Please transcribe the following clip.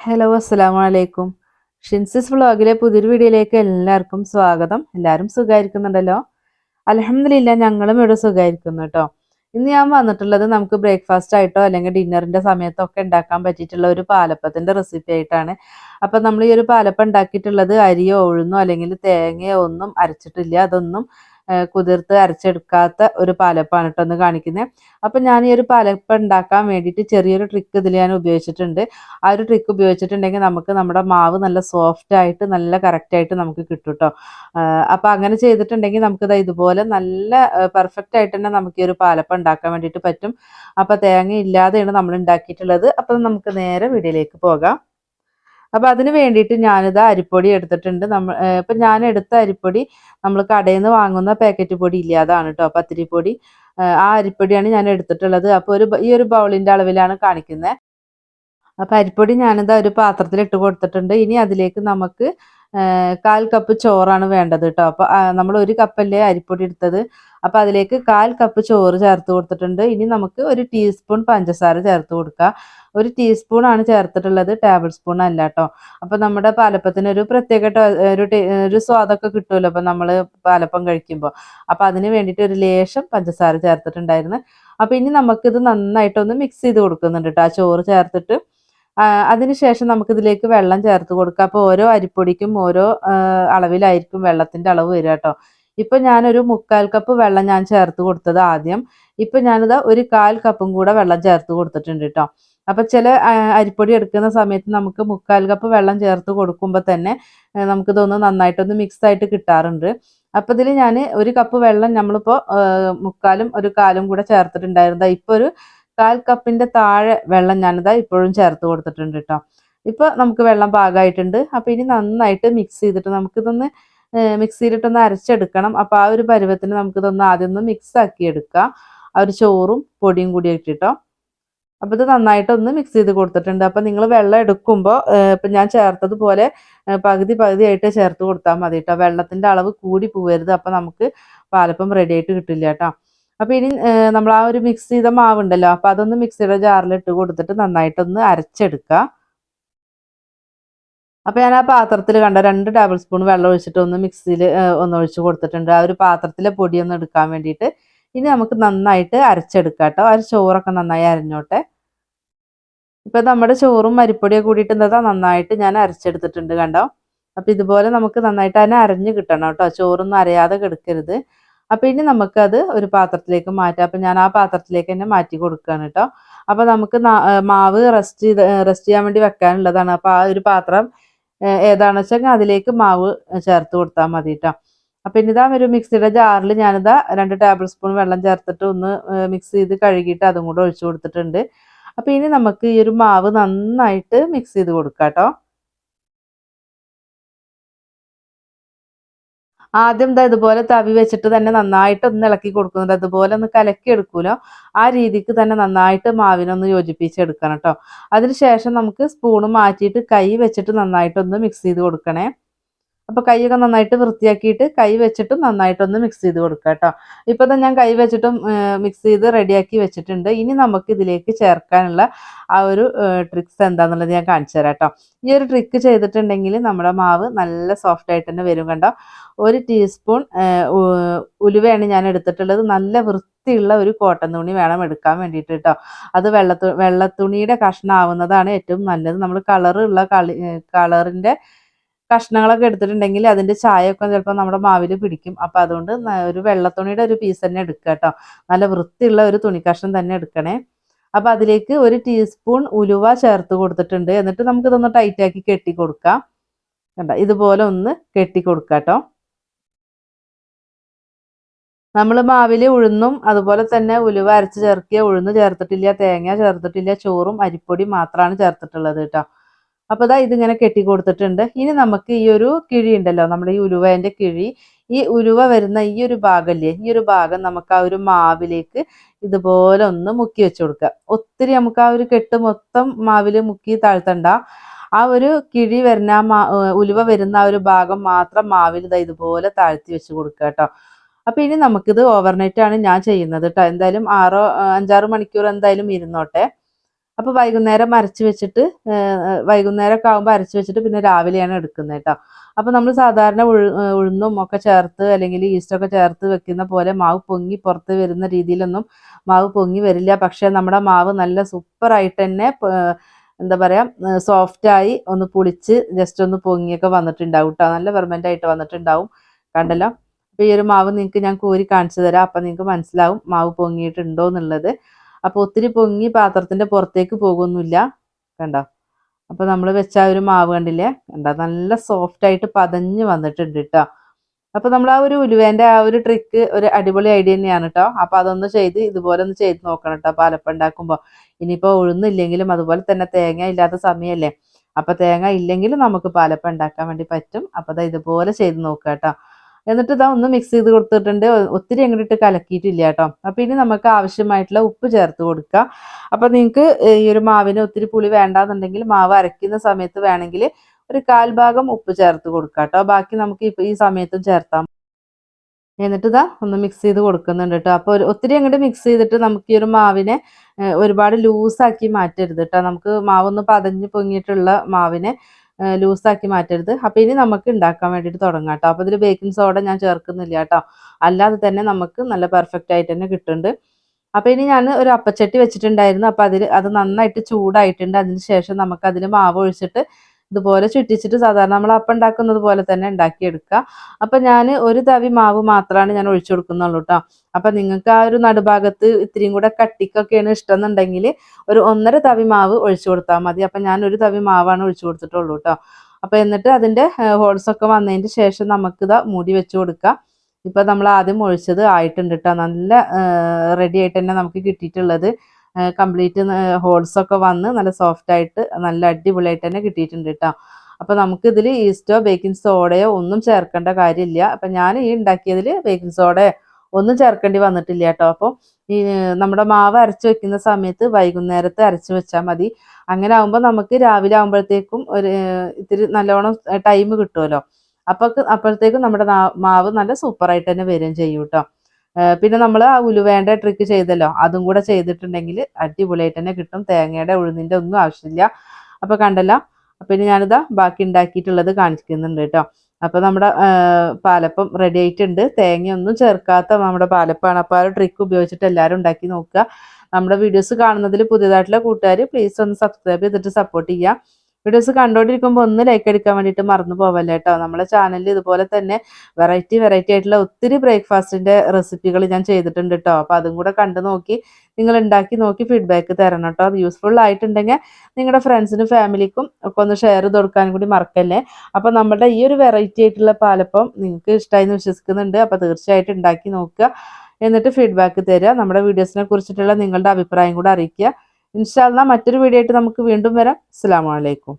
Hello അസ്സലാമു വലൈക്കും ഷിൻസിസ് വ്ളോഗിലെ പുതിയൊരു വീഡിയോയിലേക്ക് എല്ലാവർക്കും സ്വാഗതം. എല്ലാവരും സുഖമായിരിക്കുന്നുണ്ടല്ലോ? അലഹമില്ല ഞങ്ങളും ഇവിടെ സുഖമായിരിക്കുന്നു കേട്ടോ. ഇന്ന് ഞാൻ വന്നിട്ടുള്ളത് നമുക്ക് ബ്രേക്ക്ഫാസ്റ്റ് ആയിട്ടോ അല്ലെങ്കിൽ ഡിന്നറിന്റെ സമയത്തോ ഒക്കെ ഉണ്ടാക്കാൻ പറ്റിയിട്ടുള്ള ഒരു പാലപ്പത്തിന്റെ റെസിപ്പി ആയിട്ടാണ്. അപ്പം നമ്മൾ ഈ ഒരു പാലപ്പം ഉണ്ടാക്കിയിട്ടുള്ളത് അരിയോ ഉഴുന്നോ അല്ലെങ്കിൽ തേങ്ങയോ ഒന്നും അരച്ചിട്ടില്ല. അതൊന്നും കുതിർത്ത് അരച്ചെടുക്കാത്ത ഒരു പാലപ്പാണ് കേട്ടോ ഒന്ന് കാണിക്കുന്നത് അപ്പൊ ഞാൻ ഈ ഒരു പാലപ്പം ഉണ്ടാക്കാൻ വേണ്ടിയിട്ട് ചെറിയൊരു ട്രിക്ക് ഇതിൽ ഞാൻ ഉപയോഗിച്ചിട്ടുണ്ട്. ആ ഒരു ട്രിക്ക് ഉപയോഗിച്ചിട്ടുണ്ടെങ്കിൽ നമുക്ക് നമ്മുടെ മാവ് നല്ല സോഫ്റ്റ് ആയിട്ട് നല്ല കറക്റ്റ് ആയിട്ട് നമുക്ക് കിട്ടും കേട്ടോ. അപ്പം അങ്ങനെ ചെയ്തിട്ടുണ്ടെങ്കിൽ നമുക്കിത് ഇതുപോലെ നല്ല പെർഫെക്റ്റ് ആയിട്ട് തന്നെ നമുക്ക് ഈ ഒരു പാലപ്പം ഉണ്ടാക്കാൻ വേണ്ടിയിട്ട് പറ്റും. അപ്പം തേങ്ങ ഇല്ലാതെയാണ് നമ്മൾ ഉണ്ടാക്കിയിട്ടുള്ളത്. അപ്പം നമുക്ക് നേരെ വീടിലേക്ക് പോകാം. അപ്പോൾ അതിന് വേണ്ടിയിട്ട് ഞാനിത് അരിപ്പൊടി എടുത്തിട്ടുണ്ട്. നമ്മൾ ഇപ്പം ഞാൻ എടുത്ത അരിപ്പൊടി നമ്മൾ കടയിൽ നിന്ന് വാങ്ങുന്ന പാക്കറ്റ് പൊടി ഇല്ലാതാണ് കേട്ടോ പത്തിരിപ്പൊടി ആ അരിപ്പൊടിയാണ് ഞാൻ എടുത്തിട്ടുള്ളത്. അപ്പോൾ ഒരു ഈ ഒരു ബൗളിന്റെ അളവിലാണ് കാണിക്കുന്നത് അപ്പൊ അരിപ്പൊടി ഞാനിത് ഒരു പാത്രത്തിൽ ഇട്ട് കൊടുത്തിട്ടുണ്ട്. ഇനി അതിലേക്ക് നമുക്ക് കാൽ കപ്പ് ചോറാണ് വേണ്ടത് കേട്ടോ അപ്പോൾ നമ്മൾ ഒരു കപ്പല്ലേ അരിപ്പൊടി എടുത്തത്. അപ്പോൾ അതിലേക്ക് കാൽ കപ്പ് ചോറ് ചേർത്ത് കൊടുത്തിട്ടുണ്ട്. ഇനി നമുക്ക് ഒരു ടീസ്പൂൺ പഞ്ചസാര ചേർത്ത് കൊടുക്കുക ഒരു ടീസ്പൂൺ ആണ് ചേർത്തിട്ടുള്ളത്. ടേബിൾ സ്പൂൺ അല്ല കേട്ടോ അപ്പോൾ നമ്മുടെ പാലപ്പത്തിന് ഒരു പ്രത്യേക ഒരു ഒരു സ്വാദൊക്കെ കിട്ടുമല്ലോ അപ്പോൾ നമ്മൾ പാലപ്പം കഴിക്കുമ്പോൾ അപ്പോൾ അതിന് വേണ്ടിയിട്ട് ഒരു ലേശം പഞ്ചസാര ചേർത്തിട്ടുണ്ടായിരുന്നു. അപ്പോൾ ഇനി നമുക്കിത് നന്നായിട്ടൊന്ന് മിക്സ് ചെയ്ത് കൊടുക്കുന്നുണ്ട് കേട്ടോ ആ ചോറ് ചേർത്തിട്ട് അതിനുശേഷം നമുക്കിതിലേക്ക് വെള്ളം ചേർത്ത് കൊടുക്കുക. അപ്പോൾ ഓരോ അരിപ്പൊടിക്കും ഓരോ അളവിലായിരിക്കും വെള്ളത്തിന്റെ അളവ് വരിക കേട്ടോ. ഇപ്പം ഞാനൊരു മുക്കാൽ കപ്പ് വെള്ളം ഞാൻ ചേർത്ത് കൊടുത്തത് ആദ്യം. ഇപ്പം ഞാനിത് ഒരു കാൽ കപ്പും കൂടെ വെള്ളം ചേർത്ത് കൊടുത്തിട്ടുണ്ട് കേട്ടോ. അപ്പം ചില അരിപ്പൊടി എടുക്കുന്ന സമയത്ത് നമുക്ക് മുക്കാൽ കപ്പ് വെള്ളം ചേർത്ത് കൊടുക്കുമ്പോൾ തന്നെ നമുക്കിതൊന്ന് നന്നായിട്ടൊന്ന് മിക്സ് ആയിട്ട് കിട്ടാറുണ്ട്. അപ്പം ഇതിൽ ഞാൻ ഒരു കപ്പ് വെള്ളം നമ്മളിപ്പോൾ മുക്കാലും ഒരു കാലും കൂടെ ചേർത്തിട്ടുണ്ടായിരുന്നത് ഇപ്പോൾ ഒരു കാൽ കപ്പിന്റെ താഴെ വെള്ളം ഞാനിതാ ഇപ്പോഴും ചേർത്ത് കൊടുത്തിട്ടുണ്ട് കേട്ടോ ഇപ്പൊ നമുക്ക് വെള്ളം പാകമായിട്ടുണ്ട് അപ്പൊ ഇനി നന്നായിട്ട് മിക്സ് ചെയ്തിട്ട് നമുക്കിതൊന്ന് മിക്സിയിലിട്ടൊന്ന് അരച്ചെടുക്കണം. അപ്പോൾ ആ ഒരു പരുവത്തിന് നമുക്കിതൊന്ന് ആദ്യം ഒന്ന് മിക്സ് ആക്കി എടുക്കാം. ആ ഒരു ചോറും പൊടിയും കൂടി ഇട്ടിട്ടോ അപ്പോൾ ഇത് നന്നായിട്ടൊന്ന് മിക്സ് ചെയ്ത് കൊടുത്തിട്ടുണ്ട്. അപ്പോൾ നിങ്ങൾ വെള്ളം എടുക്കുമ്പോൾ ഇപ്പം ഞാൻ ചേർത്തതുപോലെ പകുതി ആയിട്ട് ചേർത്ത് കൊടുത്താൽ മതി കേട്ടോ വെള്ളത്തിന്റെ അളവ് കൂടി പോവരുത്. അപ്പോൾ നമുക്ക് പാലപ്പം റെഡി ആയിട്ട് കിട്ടില്ല കേട്ടോ അപ്പോൾ ഇനി നമ്മൾ ആ ഒരു മിക്സ് ചെയ്ത മാവുണ്ടല്ലോ അപ്പോൾ അതൊന്ന് മിക്സിയുടെ ജാറിലിട്ട് കൊടുത്തിട്ട് നന്നായിട്ടൊന്ന് അരച്ചെടുക്കുക അപ്പോൾ ഞാൻ ആ പാത്രത്തിൽ കണ്ട രണ്ട് ടേബിൾ സ്പൂൺ വെള്ളം ഒഴിച്ചിട്ട് ഒന്ന് മിക്സിയിൽ ഒന്ന് ഒഴിച്ച് കൊടുത്തിട്ടുണ്ട്. ആ ഒരു പാത്രത്തിലെ പൊടി ഒന്ന് എടുക്കാൻ വേണ്ടിയിട്ട് ഇനി നമുക്ക് നന്നായിട്ട് അരച്ചെടുക്കാം കേട്ടോ ആ ചോറൊക്കെ നന്നായി അരഞ്ഞോട്ടെ. ഇപ്പം നമ്മുടെ ചോറും മരിപ്പൊടിയൊക്കെ കൂടിയിട്ട് നന്നായിട്ട് ഞാൻ അരച്ചെടുത്തിട്ടുണ്ട് കണ്ടോ? അപ്പം ഇതുപോലെ നമുക്ക് നന്നായിട്ട് അതിനെ അരഞ്ഞ് കിട്ടണം കേട്ടോ ചോറൊന്നും അരയാതെ കിടക്കരുത്. അപ്പം ഇനി നമുക്കത് ഒരു പാത്രത്തിലേക്ക് മാറ്റാം. അപ്പം ഞാൻ ആ പാത്രത്തിലേക്ക് തന്നെ മാറ്റി കൊടുക്കുകയാണ് കേട്ടോ. അപ്പം നമുക്ക് മാവ് റെസ്റ്റ് ചെയ്ത് റെസ്റ്റ് ചെയ്യാൻ വേണ്ടി വെക്കാനുള്ളതാണ്. അപ്പോൾ ആ ഒരു പാത്രം ഏതാണെന്ന് വെച്ചാൽ അതിലേക്ക് മാവ് ചേർത്ത് കൊടുത്താൽ മതി കേട്ടോ. അപ്പം ഇനി ഇതാ ഒരു മിക്സിയുടെ ജാറിൽ ഞാനിതാ രണ്ട് ടേബിൾ സ്പൂൺ വെള്ളം ചേർത്തിട്ട് ഒന്ന് മിക്സ് ചെയ്ത് കഴുകിയിട്ട് അതും കൂടെ ഒഴിച്ചു കൊടുത്തിട്ടുണ്ട്. അപ്പം ഇനി നമുക്ക് ഈ ഒരു മാവ് നന്നായിട്ട് മിക്സ് ചെയ്ത് കൊടുക്കാം കേട്ടോ. ആദ്യം ഇതാ ഇതുപോലെ തവി വെച്ചിട്ട് തന്നെ നന്നായിട്ട് ഒന്ന് ഇളക്കി കൊടുക്കുന്നുണ്ട് അതുപോലെ ഒന്ന് കലക്കി എടുക്കൂലോ? ആ രീതിക്ക് തന്നെ നന്നായിട്ട് മാവിനൊന്ന് യോജിപ്പിച്ചെടുക്കണം കേട്ടോ അതിനുശേഷം നമുക്ക് സ്പൂണ് മാറ്റിയിട്ട് കൈ വെച്ചിട്ട് നന്നായിട്ടൊന്ന് മിക്സ് ചെയ്ത് കൊടുക്കണേ. അപ്പോൾ കൈയൊക്കെ നന്നായിട്ട് വൃത്തിയാക്കിയിട്ട് കൈ വെച്ചിട്ടും നന്നായിട്ടൊന്ന് മിക്സ് ചെയ്ത് കൊടുക്കുക കേട്ടോ ഇപ്പോൾ തന്നെ ഞാൻ കൈ വെച്ചിട്ടും മിക്സ് ചെയ്ത് റെഡിയാക്കി വെച്ചിട്ടുണ്ട്. ഇനി നമുക്ക് ഇതിലേക്ക് ചേർക്കാനുള്ള ആ ഒരു ട്രിക്സ് എന്താണെന്നുള്ളത് ഞാൻ കാണിച്ചു തരാം കേട്ടോ ഈ ഒരു ട്രിക്ക് ചെയ്തിട്ടുണ്ടെങ്കിൽ നമ്മുടെ മാവ് നല്ല സോഫ്റ്റ് ആയിട്ട് തന്നെ വരും കണ്ടോ. ഒരു ടീസ്പൂൺ ഉലുവയാണ് ഞാൻ എടുത്തിട്ടുള്ളത്. നല്ല വൃത്തിയുള്ള ഒരു കോട്ടൺ തുണി വേണം എടുക്കാൻ വേണ്ടിയിട്ട് കേട്ടോ അത് വെള്ളത്തു വെള്ളത്തുണിയുടെ കഷ്ണമാവുന്നതാണ് ഏറ്റവും നല്ലത്. നമ്മൾ കളറുള്ള കളി കളറിന്റെ കഷ്ണങ്ങളൊക്കെ എടുത്തിട്ടുണ്ടെങ്കിൽ അതിന്റെ ചായയൊക്കെ ചിലപ്പോൾ നമ്മുടെ മാവിൽ പിടിക്കും. അപ്പോൾ അതുകൊണ്ട് ഒരു വെള്ളത്തുണിയുടെ ഒരു പീസ് തന്നെ എടുക്കുക കേട്ടോ. നല്ല വൃത്തിയുള്ള ഒരു തുണി കഷ്ണം തന്നെ എടുക്കണേ. അപ്പോൾ അതിലേക്ക് ഒരു ടീസ്പൂൺ ഉലുവ ചേർത്ത് കൊടുത്തിട്ടുണ്ട്. എന്നിട്ട് നമുക്ക് നമുക്കിതൊന്ന് ടൈറ്റാക്കി കെട്ടി കൊടുക്കാം. കണ്ട? ഇതുപോലെ ഒന്ന് കെട്ടി കൊടുക്കാം കേട്ടോ. നമ്മൾ മാവിൽ ഉഴുന്നും അതുപോലെ തന്നെ ഉലുവ അരച്ച് ചേർക്കിയ ഉഴുന്ന് ചേർത്തിട്ടില്ല തേങ്ങ ചേർത്തിട്ടില്ല ചോറും അരിപ്പൊടി മാത്രമാണ് ചേർത്തിട്ടുള്ളത് കേട്ടോ. അപ്പോൾ ഇതാ ഇതിങ്ങനെ കെട്ടി കൊടുത്തിട്ടുണ്ട്. ഇനി നമുക്ക് ഈ ഒരു കിഴി ഉണ്ടല്ലോ നമ്മുടെ ഈ ഉലുവേന്റെ കിഴി. ഈ ഉലുവ വരുന്ന ഈ ഒരു ഭാഗമല്ലേ ഈ ഒരു ഭാഗം നമുക്ക് ആ ഒരു മാവിലേക്ക് ഇതുപോലെ ഒന്ന് മുക്കി വെച്ച് കൊടുക്കുക ഒത്തിരി നമുക്ക് ആ ഒരു കെട്ട് മൊത്തം മാവിൽ മുക്കി താഴ്ത്തണ്ട. ആ ഒരു കിഴി വരുന്ന ആ ഉലുവ വരുന്ന ആ ഒരു ഭാഗം മാത്രം മാവിൽ ഇതാ ഇതുപോലെ താഴ്ത്തി വെച്ച് കൊടുക്കുക കേട്ടോ. അപ്പോൾ ഇനി നമുക്കിത് ഓവർനൈറ്റ് ആണ് ഞാൻ ചെയ്യുന്നത് കേട്ടോ. എന്തായാലും ആറോ അഞ്ചാറ് മണിക്കൂർ എന്തായാലും ഇരുന്നോട്ടെ. അപ്പോൾ വൈകുന്നേരം അരച്ച് വെച്ചിട്ട് വൈകുന്നേരം ഒക്കെ ആകുമ്പോൾ അരച്ച് വെച്ചിട്ട് പിന്നെ രാവിലെയാണ് എടുക്കുന്നത് കേട്ടോ. അപ്പോൾ നമ്മൾ സാധാരണ ഉഴുന്നും ഒക്കെ ചേർത്ത് അല്ലെങ്കിൽ ഈസ്റ്റൊക്കെ ചേർത്ത് വെക്കുന്ന പോലെ മാവ് പൊങ്ങി പുറത്ത് വരുന്ന രീതിയിലൊന്നും മാവ് പൊങ്ങി വരില്ല. പക്ഷേ നമ്മുടെ മാവ് നല്ല സൂപ്പറായിട്ട് തന്നെ എന്താ പറയുക സോഫ്റ്റായി ഒന്ന് പുളിച്ച് ജസ്റ്റ് ഒന്ന് പൊങ്ങിയൊക്കെ വന്നിട്ടുണ്ടാവും കേട്ടോ നല്ല പെർമനന്റ് ആയിട്ട് വന്നിട്ടുണ്ടാവും കണ്ടല്ലോ? അപ്പോൾ ഈ ഒരു മാവ് നിങ്ങൾക്ക് ഞാൻ കോരി കാണിച്ചു തരാം. അപ്പം നിങ്ങൾക്ക് മനസ്സിലാവും മാവ് പൊങ്ങിയിട്ടുണ്ടോ എന്നുള്ളത്. അപ്പോൾ ഒത്തിരി പൊങ്ങി പാത്രത്തിന്റെ പുറത്തേക്ക് പോകുന്നില്ല കണ്ടോ? അപ്പോൾ നമ്മൾ വെച്ച ആ ഒരു മാവ് കണ്ടില്ലേ? കണ്ടോ? നല്ല സോഫ്റ്റ് ആയിട്ട് പതഞ്ഞ് വന്നിട്ടുണ്ട് കേട്ടോ അപ്പോൾ നമ്മൾ ആ ഒരു ഉലുവേന്റെ ആ ഒരു ട്രിക്ക് ഒരു അടിപൊളി ഐഡിയ തന്നെയാണ് കേട്ടോ അപ്പോൾ അതൊന്ന് ചെയ്ത് ഇതുപോലെ ഒന്ന് ചെയ്ത് നോക്കണം കേട്ടോ പാലപ്പം ഉണ്ടാക്കുമ്പോൾ ഇനിയിപ്പോൾ ഉഴുന്നില്ലെങ്കിലും അതുപോലെ തന്നെ തേങ്ങ ഇല്ലാത്ത സമയമല്ലേ അപ്പോൾ തേങ്ങ ഇല്ലെങ്കിലും നമുക്ക് പാലപ്പം ഉണ്ടാക്കാൻ വേണ്ടി പറ്റും. അപ്പോൾ അത് ഇതുപോലെ ചെയ്ത് നോക്കുക കേട്ടോ എന്നിട്ട് ഇതാ ഒന്ന് മിക്സ് ചെയ്ത് കൊടുത്തിട്ടുണ്ട്. ഒത്തിരി അങ്ങോട്ട് കലക്കിയിട്ടില്ല കേട്ടോ. അപ്പോൾ ഇനി നമുക്ക് ആവശ്യമായിട്ടുള്ള ഉപ്പ് ചേർത്ത് കൊടുക്കുക അപ്പോൾ നിങ്ങൾക്ക് ഈ ഒരു മാവിന് ഒത്തിരി പുളി വേണ്ടാന്നുണ്ടെങ്കിൽ മാവ് അരയ്ക്കുന്ന സമയത്ത് വേണമെങ്കിൽ ഒരു കാൽഭാഗം ഉപ്പ് ചേർത്ത് കൊടുക്കുക കേട്ടോ. ബാക്കി നമുക്ക് ഈ സമയത്തും ചേർത്താം. എന്നിട്ട് ഇതാ ഒന്ന് മിക്സ് ചെയ്ത് കൊടുക്കുന്നുണ്ട് കേട്ടോ. അപ്പോൾ ഒത്തിരി അങ്ങോട്ട് മിക്സ് ചെയ്തിട്ട് നമുക്ക് ഈ ഒരു മാവിനെ ഒരുപാട് ലൂസാക്കി മാറ്റരുത് കേട്ടോ. നമുക്ക് മാവൊന്ന് പതഞ്ഞ് പൊങ്ങിയിട്ടുള്ള മാവിനെ ലൂസാക്കി മാറ്റരുത്. അപ്പോൾ ഇനി നമുക്ക് ഉണ്ടാക്കാൻ വേണ്ടിയിട്ട് തുടങ്ങാം കേട്ടോ അപ്പോൾ ഇതിൽ ബേക്കിംഗ് സോഡ ഞാൻ ചേർക്കുന്നില്ല കേട്ടോ അല്ലാതെ തന്നെ നമുക്ക് നല്ല പെർഫെക്റ്റ് ആയിട്ട് തന്നെ കിട്ടുന്നുണ്ട്. അപ്പോൾ ഇനി ഞാൻ ഒരു അപ്പച്ചട്ടി വെച്ചിട്ടുണ്ടായിരുന്നു. അപ്പോൾ അതിൽ അത് നന്നായിട്ട് ചൂടായിട്ടുണ്ട്. അതിന് ശേഷം നമുക്ക് അതിൽ മാവ് ഒഴിച്ചിട്ട് ഇതുപോലെ ചുറ്റിച്ചിട്ട് സാധാരണ നമ്മൾ അപ്പം ഉണ്ടാക്കുന്നത് പോലെ തന്നെ ഉണ്ടാക്കിയെടുക്കുക. അപ്പം ഞാൻ ഒരു തവി മാവ് മാത്രമാണ് ഞാൻ ഒഴിച്ചു കൊടുക്കുന്നുള്ളൂ കേട്ടോ അപ്പം നിങ്ങൾക്ക് ആ ഒരു നടുഭാഗത്ത് ഇത്രയും കൂടെ കട്ടിക്കൊക്കെയാണ് ഇഷ്ടം എന്നുണ്ടെങ്കിൽ ഒരു ഒന്നര തവി മാവ് ഒഴിച്ചു കൊടുത്താൽ മതി. അപ്പം ഞാൻ ഒരു തവി മാവാണ് ഒഴിച്ചു കൊടുത്തിട്ടുള്ളൂ കേട്ടോ അപ്പം എന്നിട്ട് അതിന്റെ ഹോൾസൊക്കെ വന്നതിന് ശേഷം നമുക്കിത് മൂടി വെച്ച് കൊടുക്കാം. ഇപ്പം നമ്മൾ ആദ്യം ഒഴിച്ചത് ആയിട്ടുണ്ട് കേട്ടോ നല്ല റെഡി ആയിട്ട് തന്നെ നമുക്ക് കിട്ടിയിട്ടുള്ളത്. കംപ്ലീറ്റ് ഹോൾസ് ഒക്കെ വന്ന് നല്ല സോഫ്റ്റ് ആയിട്ട് നല്ല അടിപൊളിയായിട്ട് തന്നെ കിട്ടിയിട്ടുണ്ട് കേട്ടോ അപ്പോൾ നമുക്ക് ഇതിൽ ഈസ്റ്റോ ബേക്കിംഗ് സോഡയോ ഒന്നും ചേർക്കേണ്ട കാര്യമില്ല. അപ്പം ഞാൻ ഈ ഉണ്ടാക്കിയതിൽ ബേക്കിംഗ് സോഡയോ ഒന്നും ചേർക്കേണ്ടി വന്നിട്ടില്ല കേട്ടോ അപ്പോൾ ഈ നമ്മുടെ മാവ് അരച്ച് വെക്കുന്ന സമയത്ത് വൈകുന്നേരത്തെ അരച്ച് വെച്ചാൽ മതി. അങ്ങനെ ആകുമ്പോൾ നമുക്ക് രാവിലെ ആകുമ്പോഴത്തേക്കും ഒരു ഇത്തിരി നല്ലോണം ടൈം കിട്ടുമല്ലോ അപ്പോൾ അപ്പോഴത്തേക്കും നമ്മുടെ മാവ് നല്ല സൂപ്പറായിട്ട് തന്നെ വരികയും ചെയ്യും കേട്ടോ പിന്നെ നമ്മൾ ആ ഉലുവേണ്ട ട്രിക്ക് ചെയ്തല്ലോ. അതും കൂടെ ചെയ്തിട്ടുണ്ടെങ്കിൽ അടിപൊളിയായിട്ട് തന്നെ കിട്ടും. തേങ്ങയുടെ ഉഴുന്നിന്റെ ഒന്നും ആവശ്യമില്ല. അപ്പോൾ കണ്ടല്ലോ? പിന്നെ ഞാനിതാ ബാക്കി ഉണ്ടാക്കിയിട്ടുള്ളത് കാണിക്കുന്നുണ്ട് കേട്ടോ. അപ്പോൾ നമ്മുടെ പാലപ്പം റെഡി ആയിട്ടുണ്ട്. തേങ്ങയൊന്നും ചേർക്കാത്ത നമ്മുടെ പാലപ്പാണ്. അപ്പോൾ ആ ഒരു ട്രിക്ക് ഉപയോഗിച്ചിട്ട് എല്ലാവരും ഉണ്ടാക്കി നോക്കുക. നമ്മുടെ വീഡിയോസ് കാണുന്നതിൽ പുതിയതായിട്ടുള്ള കൂട്ടുകാർ പ്ലീസ് ഒന്ന് സബ്സ്ക്രൈബ് ചെയ്തിട്ട് സപ്പോർട്ട് ചെയ്യുക. വീഡിയോസ് കണ്ടുകൊണ്ടിരിക്കുമ്പോൾ ഒന്ന് ലൈക്ക് അടിക്കാൻ വേണ്ടിയിട്ട് മറന്നു പോവല്ലേ കേട്ടോ നമ്മുടെ ചാനലിൽ ഇതുപോലെ തന്നെ വെറൈറ്റി വെറൈറ്റി ആയിട്ടുള്ള ഒത്തിരി ബ്രേക്ക്ഫാസ്റ്റിന്റെ റെസിപ്പികൾ ഞാൻ ചെയ്തിട്ടുണ്ട് കേട്ടോ അപ്പോൾ അതും കൂടെ കണ്ടു നോക്കി നിങ്ങൾ ഉണ്ടാക്കി നോക്കി ഫീഡ്ബാക്ക് തരണം കേട്ടോ അത് യൂസ്ഫുൾ ആയിട്ടുണ്ടെങ്കിൽ നിങ്ങളുടെ ഫ്രണ്ട്സിനും ഫാമിലിക്കും ഒക്കെ ഒന്ന് ഷെയർ ചെയ്ത് കൊടുക്കാനും കൂടി മറക്കല്ലേ? അപ്പോൾ നമ്മുടെ ഈ ഒരു വെറൈറ്റി ആയിട്ടുള്ള പാലപ്പം നിങ്ങൾക്ക് ഇഷ്ടമായി എന്ന് വിശ്വസിക്കുന്നുണ്ട്. അപ്പോൾ തീർച്ചയായിട്ടും ഉണ്ടാക്കി നോക്കുക. എന്നിട്ട് ഫീഡ്ബാക്ക് തരിക. നമ്മുടെ വീഡിയോസിനെ കുറിച്ചിട്ടുള്ള നിങ്ങളുടെ അഭിപ്രായം കൂടെ അറിയിക്കുക. ഇൻഷാല്ല മറ്റൊരു വീഡിയോ ആയിട്ട് നമുക്ക് വീണ്ടും വരാം. അസ്സാം വലൈക്കും